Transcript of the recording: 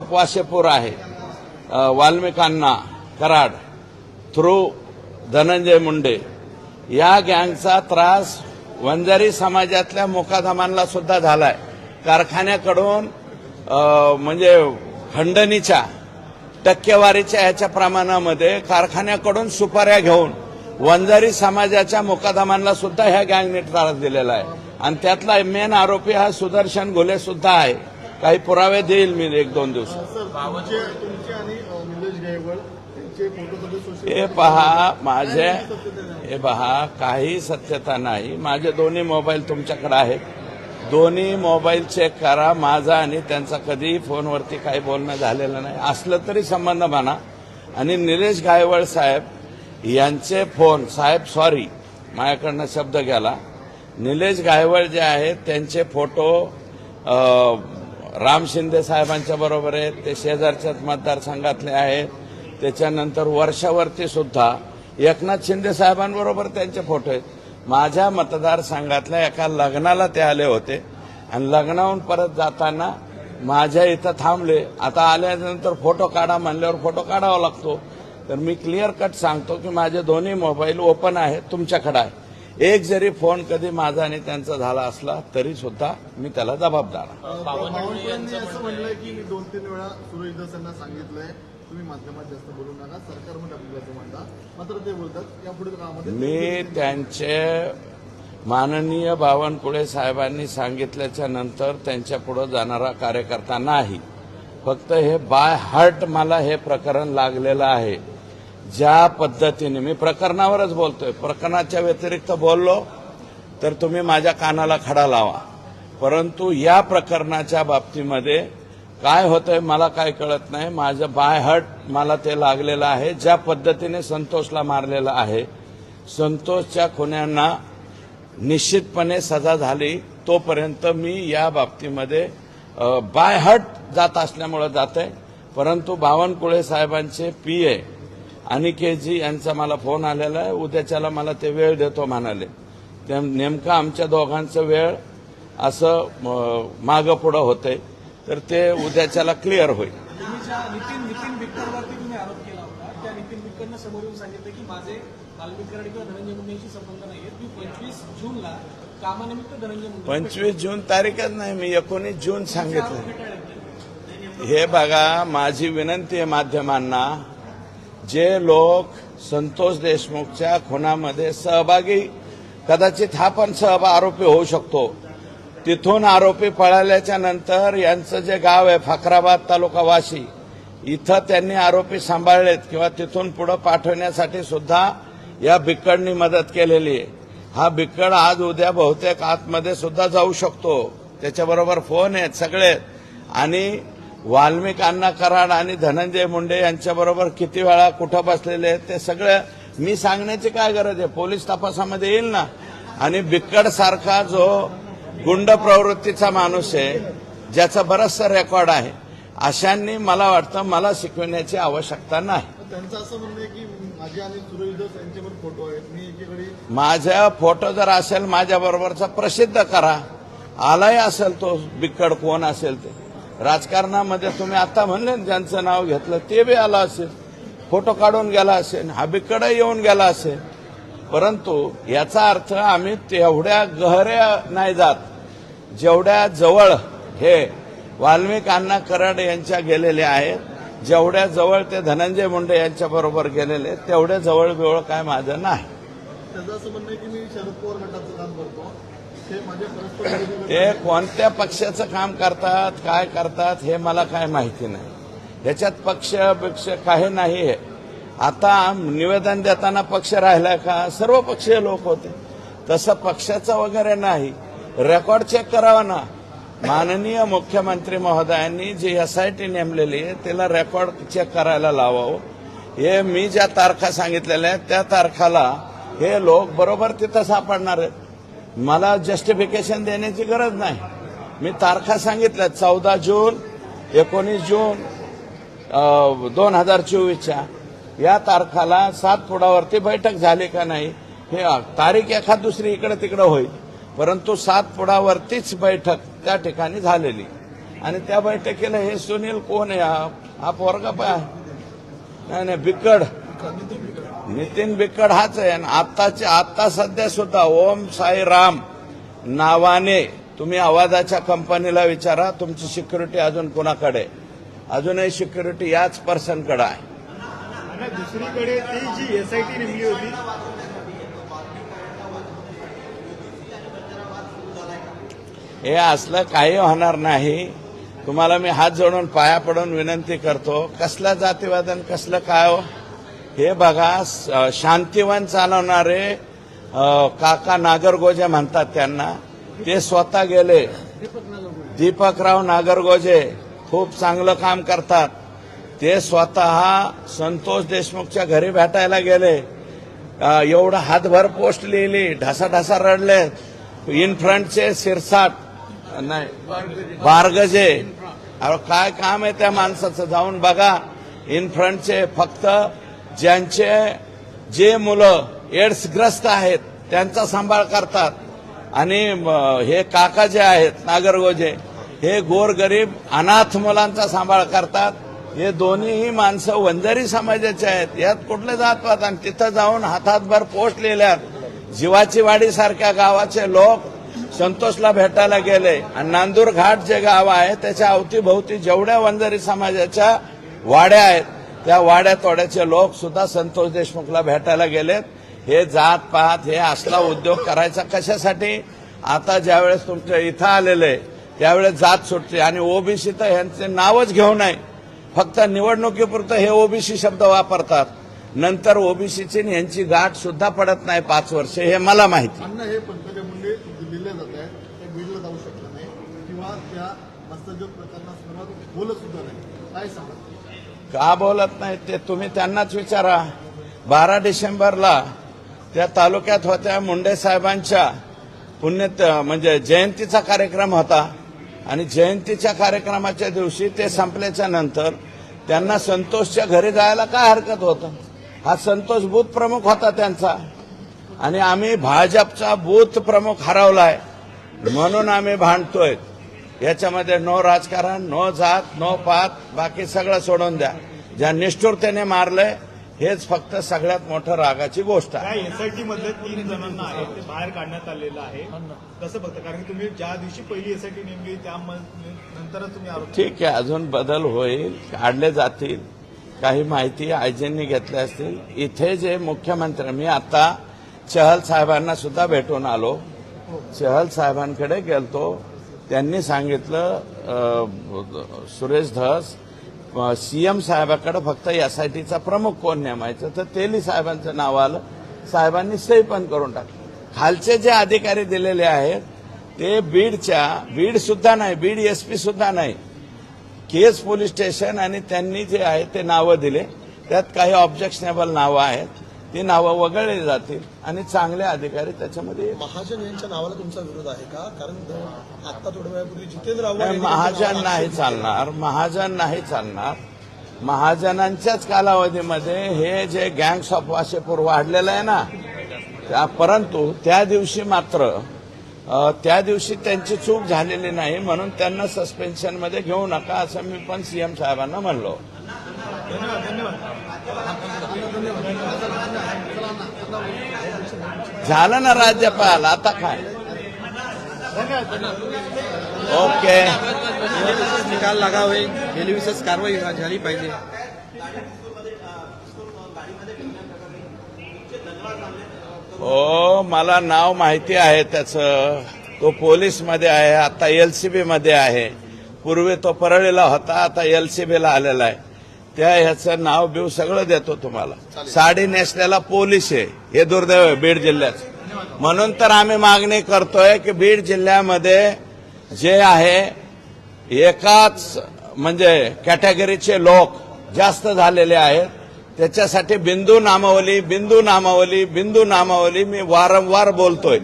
वाशेपूर आहे. वाल्मिकांना कराड थ्रू धनंजय मुंडे. या गँगचा त्रास वंजारी समाजातल्या मुकादमांना सुद्धा झालाय. कारखान्याकडून म्हणजे खंडणीच्या टक्केवारीच्या ह्याच्या प्रमाणामध्ये कारखान्याकडून सुपाऱ्या घेऊन वंजारी समाजाच्या मुकादमांना सुद्धा ह्या गँगने त्रास दिलेला आहे. आणि त्यातला मेन आरोपी हा सुदर्शन घुले सुद्धा आहे. काही पुरावे देईल मी एक दोन दिवसात हे पहा माझे हे पहा काही सत्यता नाही. माझे दोन्ही मोबाईल तुमच्याकडे आहेत. दोन्ही मोबाईल चेक करा माझा आणि त्यांचा कधीही फोनवरती काही बोलणं झालेलं नाही. असलं तरी संबंध म्हणा आणि निलेश गायवळ साहेब यांचे फोन साहेब सॉरी माझ्याकडनं शब्द गेला. निलेश गायवळ जे आहेत त्यांचे फोटो राम शिंदे साहेबांच्या बरोबर आहेत ते शेजारच्याच मतदारसंघातले आहेत. त्याच्यानंतर वर्षावरती सुद्धा एकनाथ शिंदे साहेबांबरोबर त्यांचे फोटो आहेत. माझ्या मतदारसंघातल्या एका लग्नाला ते आले होते. आणि लग्नाहून परत जाताना माझ्या इथं थांबले. आता आल्यानंतर फोटो काढा म्हणल्यावर फोटो काढावा लागतो. तर मी क्लिअर कट सांगतो की माझे दोन्ही मोबाईल ओपन आहेत तुमच्याकडे आहे एक जरी फोन कधी माझा आणि त्यांचा झाला असला तरी सुद्धा मी त्याला जबाबदार दोन तीन वेळा सांगितलंय तुम्ही माध्यमात जास्त बोलू नका सरकारमध्ये आपल्याला मांडा मात्र ते बोलतात यापुढील काळामध्ये मी त्यांचे माननीय बावनकुळे साहेबांनी सांगितल्याच्या नंतर त्यांच्या पुढे जाणारा कार्यकर्ता नाही. फक्त हे बाय हार्ट मला हे प्रकरण लागलेलं आहे. ज्या पद्धतीने मी प्रकरणावरच बोलतोय प्रकरणाच्या व्यतिरिक्त बोललो तर तुम्ही माझ्या कानाला खडा लावा. परंतु या प्रकरणाच्या बाबतीमध्ये काय होतंय मला काय कळत नाही. माझं बाय हट मला ते लागलेलं आहे. ज्या पद्धतीने संतोषला मारलेलं आहे संतोषच्या खुन्यांना निश्चितपणे सजा झाली तोपर्यंत मी या बाबतीमध्ये बाय हट जात असल्यामुळे जात आहे परंतु बावनकुळे साहेबांचे पी ए अनिकेतजी यांचा मला फोन आलेला आहे. उद्याच्याला मला ते वेळ देतो म्हणाले. ते नेमकं आमच्या दोघांचं वेळ असं मागं पुढं होतंय. तर ते उद्याच्याला क्लिअर होईल. तुम्ही ज्या नितीन नितीन बिक्करवरती तुम्ही आरोप केला होता. त्या नितीन बिक्करनं समोर येऊन सांगितलं की माझे किंवा धनंजय संबंध मी पंचवीस जूनला कामानिमित्त धनंजय मुंडे पंचवीस जून तारीखच नाही मी एकोणीस जून सांगितलं. हे बघा माझी विनंती आहे माध्यमांना जे लोक संतोष देशमुखच्या खुनामध्ये सहभागी कदाचित हा पण सहभाग आरोपी होऊ शकतो. तिथून आरोपी पळाल्याच्या नंतर यांचं जे गाव आहे फकराबाद तालुका वाशी इथं त्यांनी आरोपी सांभाळलेत किंवा तिथून पुढे पाठवण्यासाठी सुद्धा या बिक्कडनी मदत केलेली आहे. हा बिकड आज उद्या बहुतेक आतमध्ये सुद्धा जाऊ शकतो. त्याच्याबरोबर फोन आहेत सगळे आहेत. आणि वाल्मिक अण्णा कराड आणि धनंजय मुंडे यांच्याबरोबर किती वेळा कुठं बसलेले आहेत ते सगळं मी सांगण्याची काय गरज आहे? पोलीस तपासामध्ये येईल ना? आणि बिक्कड सारखा जो गुंड प्रवृत्तीचा माणूस आहे ज्याचा बरचसा रेकॉर्ड आहे अशांनी मला वाटतं मला शिकविण्याची आवश्यकता नाही. त्यांचं असं म्हणणं आहे की माझे आणि सुरेश दास यांचे पण फोटो आहेत. मी एकीकडे माझा फोटो जर असेल माझ्या बरोबरचा प्रसिद्ध करा. आलाही असेल तो बिक्कड कोण असेल ते. राजकारणामध्ये तुम्ही आता म्हणले ना ज्यांचं नाव घेतलं ते बी आलं असेल. फोटो काढून गेला असेल हा येऊन गेला असेल. परंतु याचा अर्थ आम्ही तेवढ्या गहऱ्या नाही जात. जेवढ्या जवळ हे वाल्मिक अण्णा कराड यांच्या गेलेले आहेत जेवढ्या जवळ ते धनंजय मुंडे यांच्या बरोबर गेलेले तेवढ्या जवळ बिवळ काय माझं नाही. त्याचं असं म्हणणं की मी शरद पवार गटाचं काम करतो. ते कोणत्या पक्षाचं काम करतात काय करतात हे मला काय माहिती नाही. ह्याच्यात पक्ष पक्ष काही नाही आहे. आता निवेदन देताना पक्ष राहिला का? सर्व पक्षीय लोक होते. तसं पक्षाचं वगैरे नाही. रेकॉर्ड चेक करावा ना. माननीय मुख्यमंत्री महोदयांनी जी एस आय टी नेमलेली आहे तिला रेकॉर्ड चेक करायला लावावं. हे मी ज्या तारखा सांगितलेल्या आहेत त्या तारखाला हे लोक बरोबर तिथं सापडणार आहेत. मला जस्टिफिकेशन देण्याची गरज नाही. मी तारखा सांगितल्या चौदा जून एकोणीस जून दोन हजार चोवीसच्या. या तारखाला सात फुटावरती बैठक झाली का नाही हे तारीख एखाद दुसरी इकडे तिकडे होईल. परंतु सात फुटावरतीच बैठक त्या ठिकाणी झालेली. आणि त्या बैठकीला हे सुनील कोण आहे? हा पोरगा पाय. नाही नाही बिकड. नितीन बिकड हाच आहे. आणि आत्ताचे आत्ता सध्या सुद्धा ओम साई राम नावाने तुम्ही आवाजाच्या कंपनीला विचारा. तुमची सिक्युरिटी अजून कोणाकडे? अजूनही सिक्युरिटी याच पर्सनकडे आहे. दुसरीकडे ती जी एसआयटी नेमली होती. हे असलं काही होणार नाही. तुम्हाला मी हात जोडून पाया पडून विनंती करतो. कसलं जातीवादन कसलं काय हो? हे बघा शांतीवन शांतिवन चालवणारे काका नागरगोजे म्हणतात त्यांना. ते स्वतः गेले. दीपकराव नागरगोजे खूप चांगलं काम करतात. ते स्वतः संतोष देशमुखच्या घरी भेटायला गेले. एवढं हातभर पोस्ट लिहिली ढासाढासा रडले. इन फ्रंटचे सिरसाट नाही बारगजे. अरे काय काम आहे त्या माणसाचं? जाऊन बघा. इन फ्रंटचे फक्त ज्यांचे जे मुलं एड्सग्रस्त आहेत त्यांचा सांभाळ करतात. आणि हे काका जे आहेत नागरगोजे हे गोरगरीब अनाथ मुलांचा सांभाळ करतात. हे दोन्हीही माणसं वंजारी समाजाचे आहेत. यात कुठले जात आणि तिथं जाऊन हातातभर पोस्ट लिहिल्यात. जीवाची वाडीसारख्या गावाचे लोक संतोषला भेटायला गेले. आणि नांदूर घाट जे गाव आहे त्याच्या अवतीभोवती जेवढ्या वंजारी समाजाच्या वाड्या आहेत त्या वाड्या तोड्याचे लोक सुद्धा संतोष देशमुखला भेटायला गेलेत. हे जात पात हे असला उद्योग करायचा कशासाठी? आता ज्यावेळेस तुमच्या इथं आलेले त्यावेळेस जात सुटते आणि ओबीसी तर ह्यांचे नावच घेऊ नये. फक्त निवडणुकीपुरतं हे ओबीसी शब्द वापरतात. नंतर ओबीसीची यांची गाठ सुद्धा पडत नाही पाच वर्ष हे मला माहिती. जाऊ नाही. किंवा त्या प्रकरणासंदर्भात बोलत सुद्धा नाही. काय सांगत का बोलत नाही ते तुम्ही त्यांनाच विचारा. बारा डिसेंबरला त्या तालुक्यात होत्या मुंडे साहेबांच्या पुण्यत म्हणजे जयंतीचा कार्यक्रम होता. आणि जयंतीच्या कार्यक्रमाच्या दिवशी ते संपल्याच्या नंतर त्यांना संतोषच्या घरी जायला काय हरकत होतं? हा संतोष बूथ प्रमुख होता त्यांचा. आणि आम्ही भाजपचा बूथ प्रमुख हरवलाय. म्हणून आम्ही भांडतोय. याच्यामध्ये नो राजकारण नो जात नो पात बाकी सगळं सोडून द्या. ज्या निष्ठुरतेने मारलंय हेच फक्त सगळ्यात मोठं रागाची गोष्ट आहे. एसआयटी मधले तीन जणांना आहे ते बाहेर काढण्यात आलेलं आहे. कसं बघता? कारण की तुम्ही ज्या दिवशी पहिली एसआयटी नेमली त्या नंतरच तुम्ही आरोप ठीक आहे अजून बदल होईल काढले जातील. काही माहिती आयजींनी घेतल्या असतील. इथे जे मुख्यमंत्री मी आता चहल साहेबांना सुद्धा भेटून आलो. चहल साहेबांकडे गेलतो. त्यांनी सांगितलं सुरेश धस सीएम साहेबाकडे फक्त एसआयटीचा प्रमुख कोण नेमायचं तर तेली साहेबांचं नाव आलं. साहेबांनी सही पण करून टाकलं. खालचे जे अधिकारी दिलेले आहेत ते बीडच्या बीड सुद्धा नाही बीड एसपी सुद्धा नाही. केस पोलीस स्टेशन आणि त्यांनी जे आहे ते नावं दिले. त्यात काही ऑब्जेक्शनेबल नावं आहेत. ती नावं वगळली जातील आणि चांगले अधिकारी त्याच्यामध्ये. महाजन यांच्या नावाला तुमचा विरोध आहे का? कारण आता थोड्या वेळापूर्वी जितेंद्र आव्हाड महाजन नाही चालणार. महाजन नाही चालणार. महाजनांच्याच कालावधीमध्ये हे जे गँग्स ऑफ वाशेपूर वाढलेलं आहे ना त्या परंतु त्या दिवशी मात्र त्या दिवशी त्यांची चूक झालेली नाही म्हणून त्यांना सस्पेन्शनमध्ये घेऊ नका असं मी पण सीएम साहेबांना म्हणलो. धन्यवाद धन्यवाद. झालं ना राज्यपाल आता काय? ओके. निकाल लागावे गेली विशेष कारवाई झाली पाहिजे. हो मला नाव माहिती आहे त्याचं. तो पोलीसमध्ये आहे आता एलसीबी मध्ये आहे. पूर्वी तो परळीला होता आता एलसीबीला आलेला आहे. त्या ह्याचं नाव बिव सगळं देतो तुम्हाला. साडी नेसलेला पोलीस आहे. हे दुर्दैव आहे बीड जिल्ह्यात. म्हणून तर आम्ही मागणी करतोय की बीड जिल्ह्यामध्ये जे आहे एकाच म्हणजे कॅटेगरीचे लोक जास्त झालेले आहेत. त्याच्यासाठी बिंदू नामावली बिंदू नामावली बिंदू नामावली मी वारंवार बोलतोय.